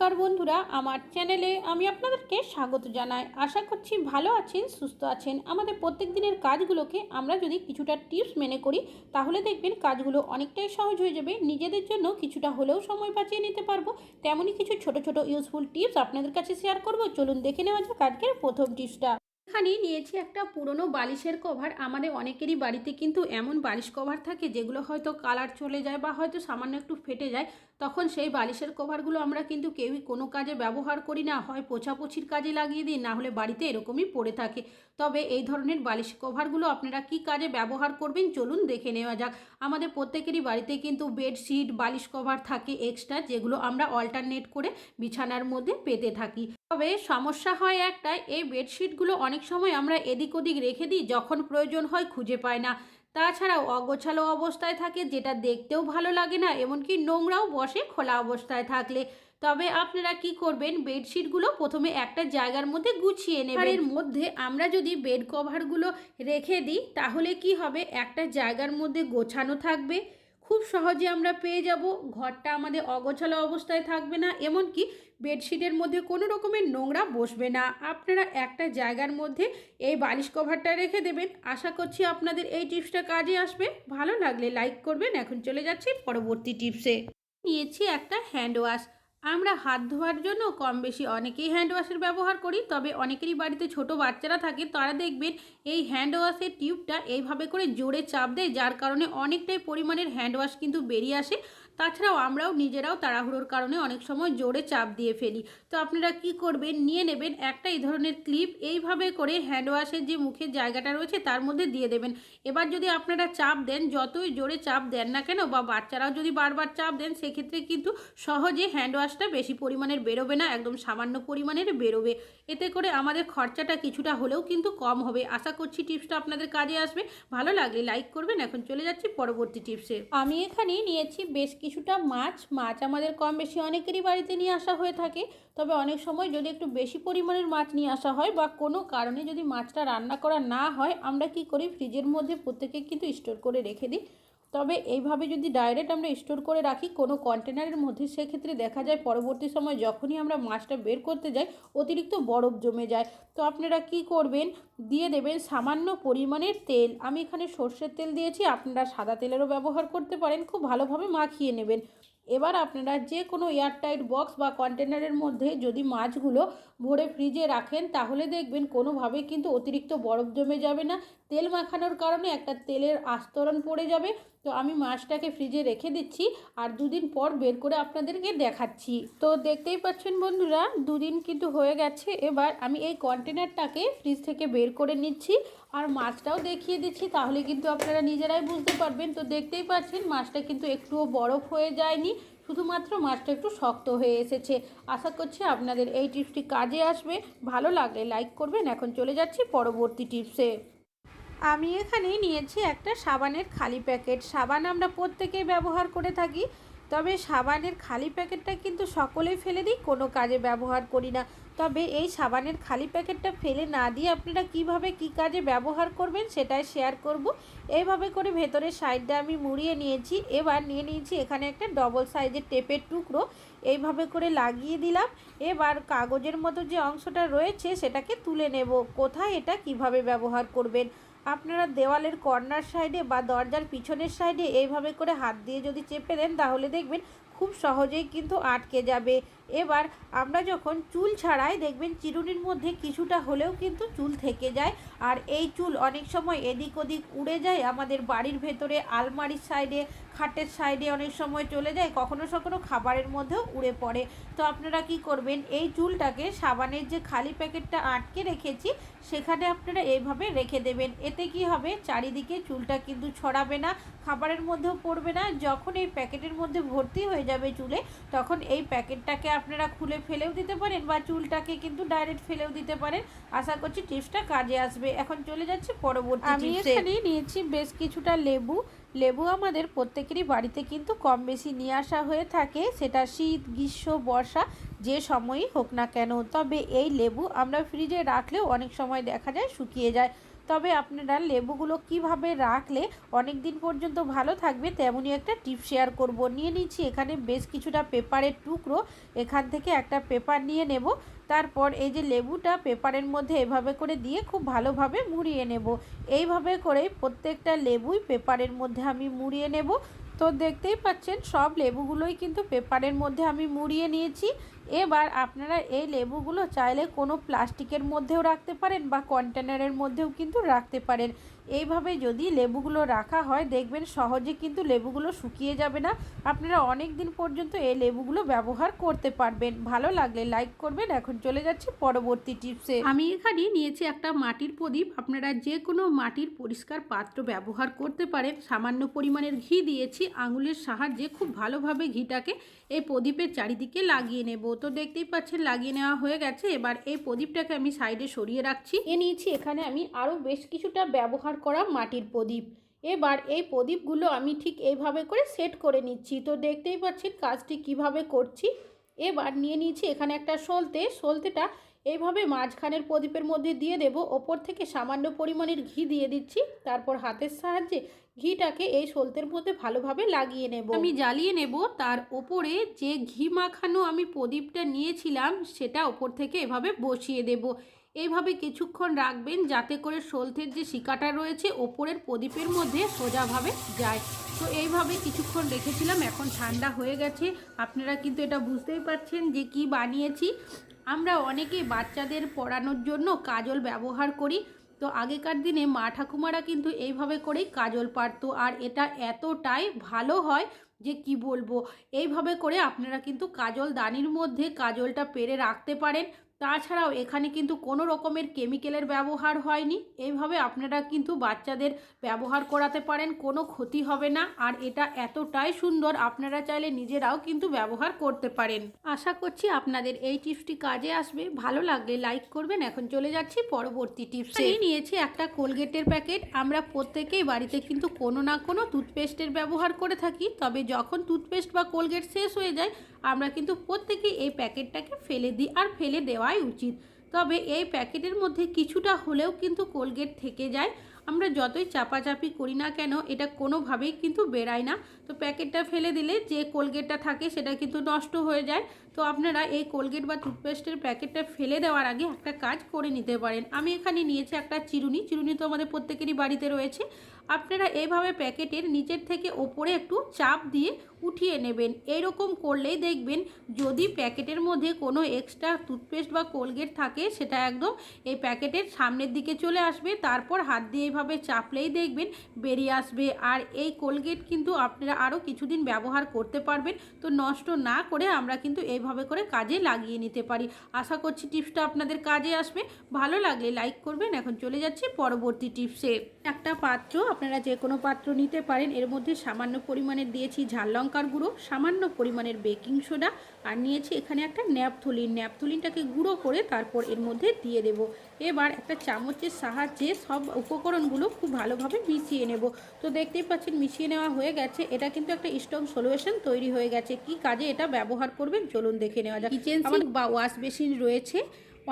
নমস্কার বন্ধুরা, আমার চ্যানেলে আমি আপনাদেরকে স্বাগত জানাই। আশা করছি ভালো আছেন, সুস্থ আছেন। আমাদের প্রত্যেক দিনের কাজগুলোকে আমরা যদি কিছুটা টিপস মেনে করি, তাহলে দেখবেন কাজগুলো অনেকটাই সহজ হয়ে যাবে। নিজেদের জন্য কিছুটা হলেও সময় বাঁচিয়ে নিতে পারব। তেমনই কিছু ছোট ছোট ইউজফুল টিপস আপনাদের কাছে শেয়ার করব। চলুন দেখে নেওয়া যাক আজকের প্রথম টিপসটা এখানে নিয়েছি একটা পুরনো বালিশের কভার আমাদের অনেকেরই বাড়িতে কিন্তু এমন বালিশ কভার থাকে, যেগুলো হয়তো কালার চলে যায় বা হয়তো সামান্য একটু ফেটে যায়। তখন সেই বালিশের কভারগুলো আমরা কিন্তু কেউই কোনো কাজে ব্যবহার করি না। হয় পোছাপুছির কাজে লাগিয়ে দিই, না হলে বাড়িতে এরকমই পড়ে থাকে। তবে এই ধরনের বালিশ কভারগুলো আপনারা কি কাজে ব্যবহার করবেন চলুন দেখে নেওয়া যাক। আমাদের প্রত্যেকেরই বাড়িতে কিন্তু বেডশিট, বালিশ কভার থাকে এক্সট্রা, যেগুলো আমরা অল্টারনেট করে বিছানার মধ্যে পেতে থাকি। তবে সমস্যা হয় একটাই, এই বেডশিটগুলো অনেক সময় আমরা এদিক ওদিক রেখে দিই, যখন প্রয়োজন হয় খুঁজে পায় না। তাছাড়াও অগোছালো অবস্থায় থাকে, যেটা দেখতেও ভালো লাগে না, এমনকি নোংরাও বসে খোলা অবস্থায় থাকলে। তবে আপনারা কি করবেন? বেডশিটগুলো প্রথমে একটা জায়গার মধ্যে গুছিয়ে নেবেন। এর মধ্যে আমরা যদি বেড কভারগুলো রেখে দিই, তাহলে কি হবে? একটা জায়গার মধ্যে গোছানো থাকবে। খুব সহজে আমরা পেয়ে যাব। ঘরটা আমাদের অগোছালো অবস্থায় থাকবে না, এমনকি বেডশিটের মধ্যে কোনো রকমের নোংরা বসবে না। আপনারা একটা জায়গার মধ্যে এই বালিশ কভারটা রেখে দেবেন। আশা করছি আপনাদের এই টিপসটা কাজে আসবে। ভালো লাগলে লাইক করবেন। এখন চলে যাচ্ছি পরবর্তী টিপসে। নিয়েছি একটা হ্যান্ড ওয়াশ। আমরা হাত ধোয়ার জন্য কম বেশি অনেকেই হ্যান্ড ওয়াশের ব্যবহার করি, তবে অনেকেরই বাড়িতে ছোট বাচ্চারা থাকে, তারা দেখবেন এই হ্যান্ড ওয়াশের টিউবটা এইভাবে করে জোরে চাপ দেয়, যার কারণে অনেকটাই পরিমাণের হ্যান্ড ওয়াশ কিন্তু বেরিয়ে আসে। তাছাড়াও আমরাও নিজেরাও তাড়াহুড়োর কারণে অনেক সময় জোরে চাপ দিয়ে ফেলি। তো আপনারা কি করবেন, নিয়ে নেবেন একটা এই ধরনের ক্লিপ, এইভাবে করে হ্যান্ড ওয়াশের যে মুখের জায়গাটা রয়েছে তার মধ্যে দিয়ে দেবেন। এবার যদি আপনারা চাপ দেন, যতই জোরে চাপ দেন না কেন বা বাচ্চারাও যদি বারবার চাপ দেন, সেক্ষেত্রে কিন্তু সহজে হ্যান্ড ওয়াশটা বেশি পরিমাণের বেরোবে না, একদম সামান্য পরিমাণের বেরোবে। এতে করে আমাদের খরচাটা কিছুটা হলেও কিন্তু কম হবে। আশা করছি টিপসটা আপনাদের কাজে আসবে। ভালো লাগলে লাইক করবেন। এখন চলে যাচ্ছি পরবর্তী টিপসে। আমি এখানে নিয়েছি বেশ কিছুটা মাছ মাছ আমাদের কম বেশি অনেকেরই বাড়িতে নিয়ে আসা হয়ে থাকে। তবে অনেক সময় যদি একটু বেশি পরিমাণের মাছ নিয়ে আসা হয় বা কোনো কারণে যদি মাছটা রান্না করা না হয়, আমরা কি করি? ফ্রিজের মধ্যে প্রত্যেকে কিন্তু স্টোর করে রেখে দিই। তবে এইভাবে যদি ডাইরেক্ট আমরা স্টোর করে রাখি কোনো কন্টেনারের মধ্যে, সেক্ষেত্রে দেখা যায় পরবর্তী সময় যখনই আমরা মাছটা বের করতে যাই, অতিরিক্ত বরফ জমে যায়। তো আপনারা কি করবেন? দিয়ে দেবেন সামান্য পরিমাণের তেল। আমি এখানে সর্ষের তেল দিয়েছি, আপনারা সাদা তেলেরও ব্যবহার করতে পারেন। খুব ভালোভাবে মাখিয়ে নেবেন। এবার আপনারা যে কোনো এয়ারটাইট বক্স বা কন্টেনারের মধ্যে যদি মাছগুলো ভরে ফ্রিজে রাখেন, তাহলে দেখবেন কোনোভাবে কিন্তু অতিরিক্ত বরফ জমে যাবে না। তেল মাখানোর কারণে একটা তেলের আস্তরণ পড়ে যাবে। তো আমি মাছটাকে ফ্রিজে রেখে দিচ্ছি আর দুদিন পর বের করে আপনাদেরকে দেখাচ্ছি। তো দেখতেই পাচ্ছেন বন্ধুরা, দুদিন কিন্তু হয়ে গেছে। এবার আমি এই কন্টেনারটাকে ফ্রিজ থেকে বের করে নিচ্ছি। আর মাছটাও দেখিয়ে দিচ্ছি, তাহলে কিন্তু আপনারা নিজেরাই বুঝতে পারবেন। তো দেখতেই পাচ্ছেন, মাছটা কিন্তু একটুও বরফ হয়ে যায়নি, শুধুমাত্র মাছটা একটু শক্ত হয়ে এসেছে। আশা করছি আপনাদের এই টিপসটি কাজে আসবে। ভালো লাগলে লাইক করবেন। এখন চলে যাচ্ছি পরবর্তী টিপসে। আমি এখানে নিয়েছি একটা সাবানের খালি প্যাকেট। সাবান আমরা প্রত্যেকেই ব্যবহার করে থাকি। তবে সাবানের খালি প্যাকেটটা কিন্তু সকলেই ফেলে দিই, কোনো কাজে ব্যবহার করি না। তবে এই সাবানের খালি প্যাকেটটা ফেলে না দিয়ে আপনারা কীভাবে কি কাজে ব্যবহার করবেন সেটাই শেয়ার করব। এইভাবে করে ভেতরের সাইডটা আমি মুড়িয়ে নিয়েছি। এবার নিয়ে নিয়েছি এখানে একটা ডবল সাইজের টেপের টুকরো। এইভাবে করে লাগিয়ে দিলাম। এবার কাগজের মতো যে অংশটা রয়েছে সেটাকে তুলে নেব। কোথায় এটা? কীভাবে ব্যবহার করবেন? আপনারা দেওয়ালের কর্নার সাইডে বা দরজার পিছনের সাইডে এইভাবে করে হাত দিয়ে যদি চেপে দেন, তাহলে দেখবেন খুব সহজেই কিন্তু আটকে যাবে। এবার আমরা যখন চুল ছাড়াই, দেখবেন চিরুনির মধ্যে কিছুটা হলেও কিন্তু চুল থেকে যায়। আর এই চুল অনেক সময় এদিক ওদিক উড়ে যায় আমাদের বাড়ির ভেতরে, আলমারির সাইডে খাটের সাইডে অনেক সময় চলে যায় কখনো কখনো খাবারের মধ্যেও উড়ে পড়ে। তো আপনারা কি করবেন? এই চুলটাকে সাবানের যে খালি প্যাকেটটা আটকে রেখেছি সেখানে আপনারা এইভাবে রেখে দেবেন। এতে কি হবে? চারিদিকে চুলটা কিন্তু ছড়াবে না খাবারের মধ্যেও পড়বে না। যখন এই প্যাকেটের মধ্যে ভর্তি হয়ে যাবে চুলে তখন এই প্যাকেটটাকে আপনারা খুলে ফেলেও দিতে পারেন বা চুলটাকে কিন্তু ডাইরেক্ট ফেলেও দিতে পারেন। আশা করছি টিপসটা কাজে আসবে। এখন চলে যাচ্ছে পরবর্তী আমি এখানে নিয়েছি বেশ কিছুটা লেবু। লেবু আমাদের প্রত্যেকেরই বাড়িতে কিন্তু কম বেশি নিয়ে আসা হয়ে থাকে। সেটা শীত, গ্রীষ্ম, বর্ষা, যে সময়ই হোক না কেন। তবে এই লেবু আমরা ফ্রিজে রাখলেও অনেক সময় দেখা যায় শুকিয়ে যায়। তবে আপনারা লেবুগুলো কীভাবে রাখলে অনেক দিন পর্যন্ত ভালো থাকবে তেমনই একটা টিপ শেয়ার করব। নিয়ে নিচ্ছি এখানে বেশ কিছুটা পেপারের টুকরো। এখান থেকে একটা পেপার নিয়ে নেব। তারপর এই যে লেবুটা পেপারের মধ্যে এভাবে করে দিয়ে খুব ভালোভাবে মুড়িয়ে নেব। এইভাবে করে প্রত্যেকটা লেবুই পেপারের মধ্যে আমি মুড়িয়ে নেব। তো দেখতেই পাচ্ছেন, সব লেবুগুলোই কিন্তু পেপারের মধ্যে আমি মুড়িয়ে নিয়েছি। এবার আপনারা এই লেবুগুলো চাইলে কোনো প্লাস্টিকের মধ্যেও রাখতে পারেন বা কন্টেনারের মধ্যেও কিন্তু রাখতে পারেন। এইভাবে যদি লেবুগুলো রাখা হয়, দেখবেন সহজে কিন্তু লেবুগুলো শুকিয়ে যাবে না। আপনারা অনেক দিন পর্যন্ত এই লেবুগুলো ব্যবহার করতে পারবেন। ভালো লাগলে লাইক করবেন। এখন চলে যাচ্ছে পরবর্তী টিপসে। আমি এখানে নিয়েছি একটা মাটির প্রদীপ। আপনারা যে কোনো মাটির পরিষ্কার পাত্র ব্যবহার করতে পারেন। সামান্য পরিমাণের ঘি দিয়েছি। আঙুলের সাহায্যে খুব ভালোভাবে ঘিটাকে এই প্রদীপের চারিদিকে লাগিয়ে নেব। তো দেখতেই পাচ্ছেন, লাগিয়ে নেওয়া হয়ে গেছে। এবার এই প্রদীপটাকে আমি সাইডে সরিয়ে রাখছি। এ নিয়েছি এখানে আমি আরও বেশ কিছুটা ব্যবহার করা মাটির প্রদীপ। এবার এই প্রদীপগুলো আমি ঠিক এইভাবে করে সেট করে নিচ্ছি। তো দেখতেই পাচ্ছেন কাজটি কীভাবে করছি। এবার নিয়ে নিয়েছি এখানে একটা সলতে। সলতেটা এইভাবে মাঝখানের প্রদীপের মধ্যে দিয়ে দেব। ওপর থেকে সামান্য পরিমাণের ঘি দিয়ে দিচ্ছি। তারপর হাতের সাহায্যে ঘিটাকে এই সলতের মধ্যে ভালোভাবে লাগিয়ে নেব। আমি জ্বালিয়ে নেব। তার ওপরে যে ঘি মাখানো আমি প্রদীপটা নিয়েছিলাম, সেটা ওপর থেকে এভাবে বসিয়ে দেব। এইভাবে কিছুক্ষণ রাখবেন যাতে করে সলতের যে শিকাটা রয়েছে ওপরের প্রদীপের মধ্যে সোজাভাবে যায়। তো এইভাবে কিছুক্ষণ রেখেছিলাম, এখন ঠান্ডা হয়ে গেছে। আপনারা কিন্তু এটা বুঝতেই পারছেন যে কি বানিয়েছি। আমরা অনেকেই বাচ্চাদের পড়ানোর জন্য কাজল ব্যবহার করি। তো আগেকার দিনে মা ঠাকুমারা কিন্তু এইভাবে করেই কাজল পারতো। আর এটা এতটাই ভালো হয় যে কি বলব? এইভাবে করে আপনারা কিন্তু কাজল দানির মধ্যে কাজলটা পেরে রাখতে পারেন। তাছাড়াও এখানে কিন্তু কোনো রকমের কেমিক্যালের ব্যবহার হয়নি। এইভাবে আপনারা কিন্তু বাচ্চাদের ব্যবহার করাতে পারেন, কোনো ক্ষতি হবে না। আর এটা এতটাই সুন্দর, আপনারা চাইলে নিজেরাও কিন্তু ব্যবহার করতে পারেন। আশা করছি আপনাদের এই টিপসটি কাজে আসবে। ভালো লাগলে লাইক করবেন। এখন চলে যাচ্ছি পরবর্তী টিপসে। নিয়েছি একটা কোলগেটের প্যাকেট। আমরা প্রত্যেকেই বাড়িতে কিন্তু কোনো না কোনো টুথপেস্টের ব্যবহার করে থাকি। তবে যখন টুথপেস্ট বা কোলগেট শেষ হয়ে যায়, আমরা কিন্তু প্রত্যেকেই এই প্যাকেটটাকে ফেলে দিই আর ফেলে দেওয়াই উচিত। তবে এই প্যাকেটের মধ্যে কিছুটা হলেও কিন্তু কোলগেট থেকে যায়। আমরা যতই চাপাচাপি করি না কেন, এটা কোনোভাবেই কিন্তু বেরায় না। তো প্যাকেটটা ফেলে দিলে যে কোলগেটটা থাকে, সেটা কিন্তু নষ্ট হয়ে যায়। তো আপনারা এই কোলগেট বা টুথপেস্টের প্যাকেটটা ফেলে দেওয়ার আগে একটা কাজ করে নিতে পারেন। আমি এখানে নিয়েছি একটা চিরুনি। চিরুনি তো আমাদের প্রত্যেকেরই বাড়িতে রয়েছে। আপনারা এইভাবে প্যাকেটের নিচের থেকে ওপরে একটু চাপ দিয়ে উঠিয়ে নেবেন। এরকম করলেই দেখবেন যদি প্যাকেটের মধ্যে কোনো এক্সট্রা টুথপেস্ট বা কোলগেট থাকে, সেটা একদম এই প্যাকেটের সামনের দিকে চলে আসবে। তারপর হাত দিয়ে এইভাবে চাপলেই দেখবেন বেরিয়ে আসবে। আর এই কোলগেট কিন্তু আপনারা আরও কিছুদিন ব্যবহার করতে পারবেন। তো নষ্ট না করে আমরা কিন্তু এইভাবে করে কাজে লাগিয়ে নিতে পারি। আশা করছি টিপসটা আপনাদের কাজে আসবে। ভালো লাগলে লাইক করবেন। এখন চলে যাচ্ছি পরবর্তী টিপসে। একটা পাত্র আপনারা যে কোনো পাত্র নিতে পারেন এর মধ্যে সামান্য পরিমাণে দিয়েছি ঝাল লঙ্কার গুঁড়ো সামান্য পরিমাণের বেকিং সোডা আর নিয়েছি এখানে একটা ন্যাপথলিন। ন্যাপথলিনটাকে গুঁড়ো করে তারপর এর মধ্যে দিয়ে দেব। এবার একটা চামচের সাহায্যে সব উপকরণগুলো খুব ভালোভাবে মিশিয়ে নেব। তো দেখতেই পাচ্ছেন মিশিয়ে নেওয়া হয়ে গেছে। এটা কিন্তু একটা স্ট্রং সলিউশন তৈরি হয়ে গেছে। কি কাজে এটা ব্যবহার করবেন চলুন দেখে নেওয়া যাক। কিচেন বা ওয়াশ বেসিন রয়েছে।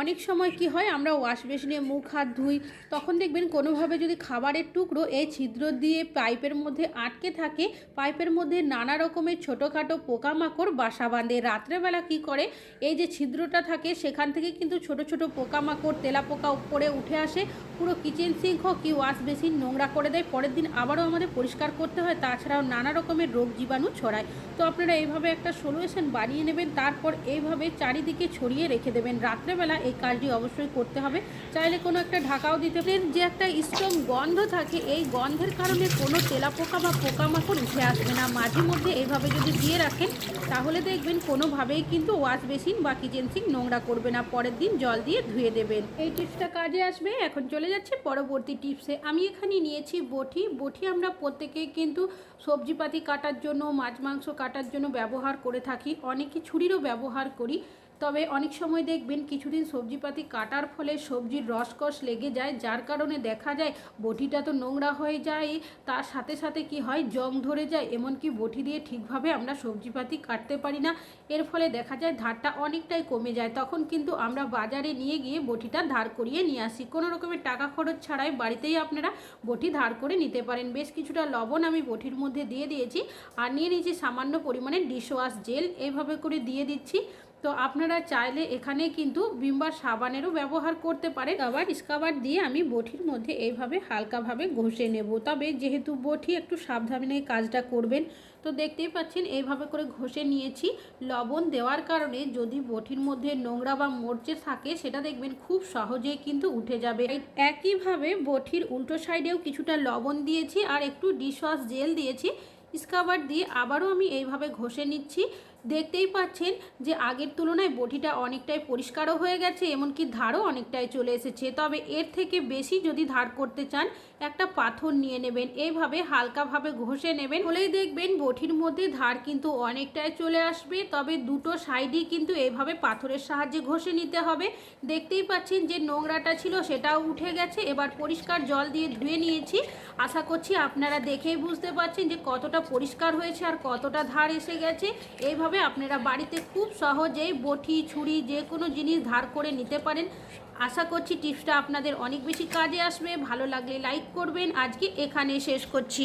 অনেক সময় কি হয়, আমরা ওয়াশ বেসিনে মুখ, হাত ধুই, তখন দেখবেন কোনোভাবে যদি খাবারের টুকরো এই ছিদ্র দিয়ে পাইপের মধ্যে আটকে থাকে, পাইপের মধ্যে নানা রকমের ছোটোখাটো পোকামাকড় বাসা বাঁধে। রাত্রেবেলা কি করে, এই যে ছিদ্রটা থাকে, সেখান থেকে কিন্তু ছোট ছোট পোকামাকড়, তেলা পোকা উপরে উঠে আসে, পুরো কিচেন সিঙ্ক হোক কি ওয়াশ বেসিন নোংরা করে দেয়, পরের দিন আবারও আমাদের পরিষ্কার করতে হয়, তাছাড়াও নানা রকমের রোগ জীবাণু ছড়ায়। তো আপনারা এইভাবে একটা সলিউশন বানিয়ে নেবেন, তারপর এইভাবে চারিদিকে ছড়িয়ে রেখে দেবেন। রাত্রেবেলা এই কাজটি অবশ্যই করতে হবে। চাইলে কোনো একটা ঢাকাও দিতে পারেন। যে একটা স্ট্রং গন্ধ থাকে, এই গন্ধের কারণে কোনো তেলাপোকা বা পোকামাকড় উঠে আসবে না। মাঝে মধ্যে এইভাবে যদি দিয়ে রাখেন, তাহলে দেখবেন কোনোভাবেই কিন্তু ওয়াশ বেসিন বা কিচেন সিং নোংরা করবে না। পরের দিন জল দিয়ে ধুয়ে দেবেন। এই টিপসটা কাজে আসবে। এখন চলে যাচ্ছে পরবর্তী টিপসে। আমি এখানে নিয়েছি বটি। বটি আমরা প্রত্যেকেই কিন্তু সবজিপাতি কাটার জন্য, মাছ, মাংস কাটার জন্য ব্যবহার করে থাকি। অনেকে ছুরিরও ব্যবহার করি। তবে অনেক সময় দেখবেন কিছুদিন সবজিপাতি কাটার ফলে সবজির রসকস লেগে যায়, যার কারণে দেখা যায় বটিটা তো নোংরা হয়ে যায়, তার সাথে সাথে কি হয় জং ধরে যায়, এমনকি বটি দিয়ে ঠিকভাবে আমরা সবজিপাতি কাটতে পারি না। এর ফলে দেখা যায় ধারটা অনেকটাই কমে যায়। তখন কিন্তু আমরা বাজারে নিয়ে গিয়ে বটিটা ধার করিয়ে নিয়ে আসি। কোনো রকমের টাকা খরচ ছাড়াই বাড়িতেই আপনারা বটি ধার করে নিতে পারেন। বেশ কিছুটা লবণ আমি বটির মধ্যে দিয়ে দিয়েছি। আর নিয়ে নিয়েছি সামান্য পরিমাণে ডিশওয়াশ জেল। এইভাবে করে দিয়ে দিচ্ছি। তো আপনারা চাইলে এখানে কিন্তু বিম্বার সাবানেরও ব্যবহার করতে পারেন। আবার স্কাবার দিয়ে আমি বটির মধ্যে এইভাবে হালকাভাবে ঘষে নেব। তবে যেহেতু বটি একটু সাবধানে কাজটা করবেন, তো দেখতেই পাচ্ছেন এইভাবে করে ঘষে নিয়েছি। লবণ দেওয়ার কারণে যদি বটির মধ্যে নোংরা বা মরচে থাকে, সেটা দেখবেন খুব সহজেই কিন্তু উঠে যাবে। একইভাবে বটির উল্টো সাইডেও কিছুটা লবণ দিয়েছি আর একটু ডিশওয়াশ জেল দিয়েছি। স্কাবার দিয়ে আবারও আমি এইভাবে ঘষে নিচ্ছি। দেখতেই পাচ্ছেন যে আগের তুলনায় বটিটা অনেকটাই পরিষ্কারও হয়ে গেছে, এমনকি ধারও অনেকটাই চলে এসেছে। তবে এর থেকে বেশি যদি ধার করতে চান একটা পাথর নিয়ে নেবেন। এইভাবে হালকাভাবে ঘষে নেবেন। হলেই দেখবেন বটির মধ্যে ধার কিন্তু অনেকটাই চলে আসবে। তবে দুটো সাইডই কিন্তু এইভাবে পাথরের সাহায্যে ঘষে নিতে হবে। দেখতেই পাচ্ছেন যে নোংরাটা ছিল, সেটাও উঠে গেছে। এবার পরিষ্কার জল দিয়ে ধুয়ে নিয়েছি। আশা করছি আপনারা দেখেই বুঝতে পারছেন যে কতটা পরিষ্কার হয়েছে আর কতটা ধার এসে গেছে। এইভাবে আপনারা বাড়িতে খুব সহজেই বটি, ছুরি, যে কোনো জিনিস ধার করে নিতে পারেন। আশা করছি টিপসটা আপনাদের অনেক বেশি কাজে আসবে। ভালো লাগলে লাইক করবেন। আজকে এখানে শেষ করছি।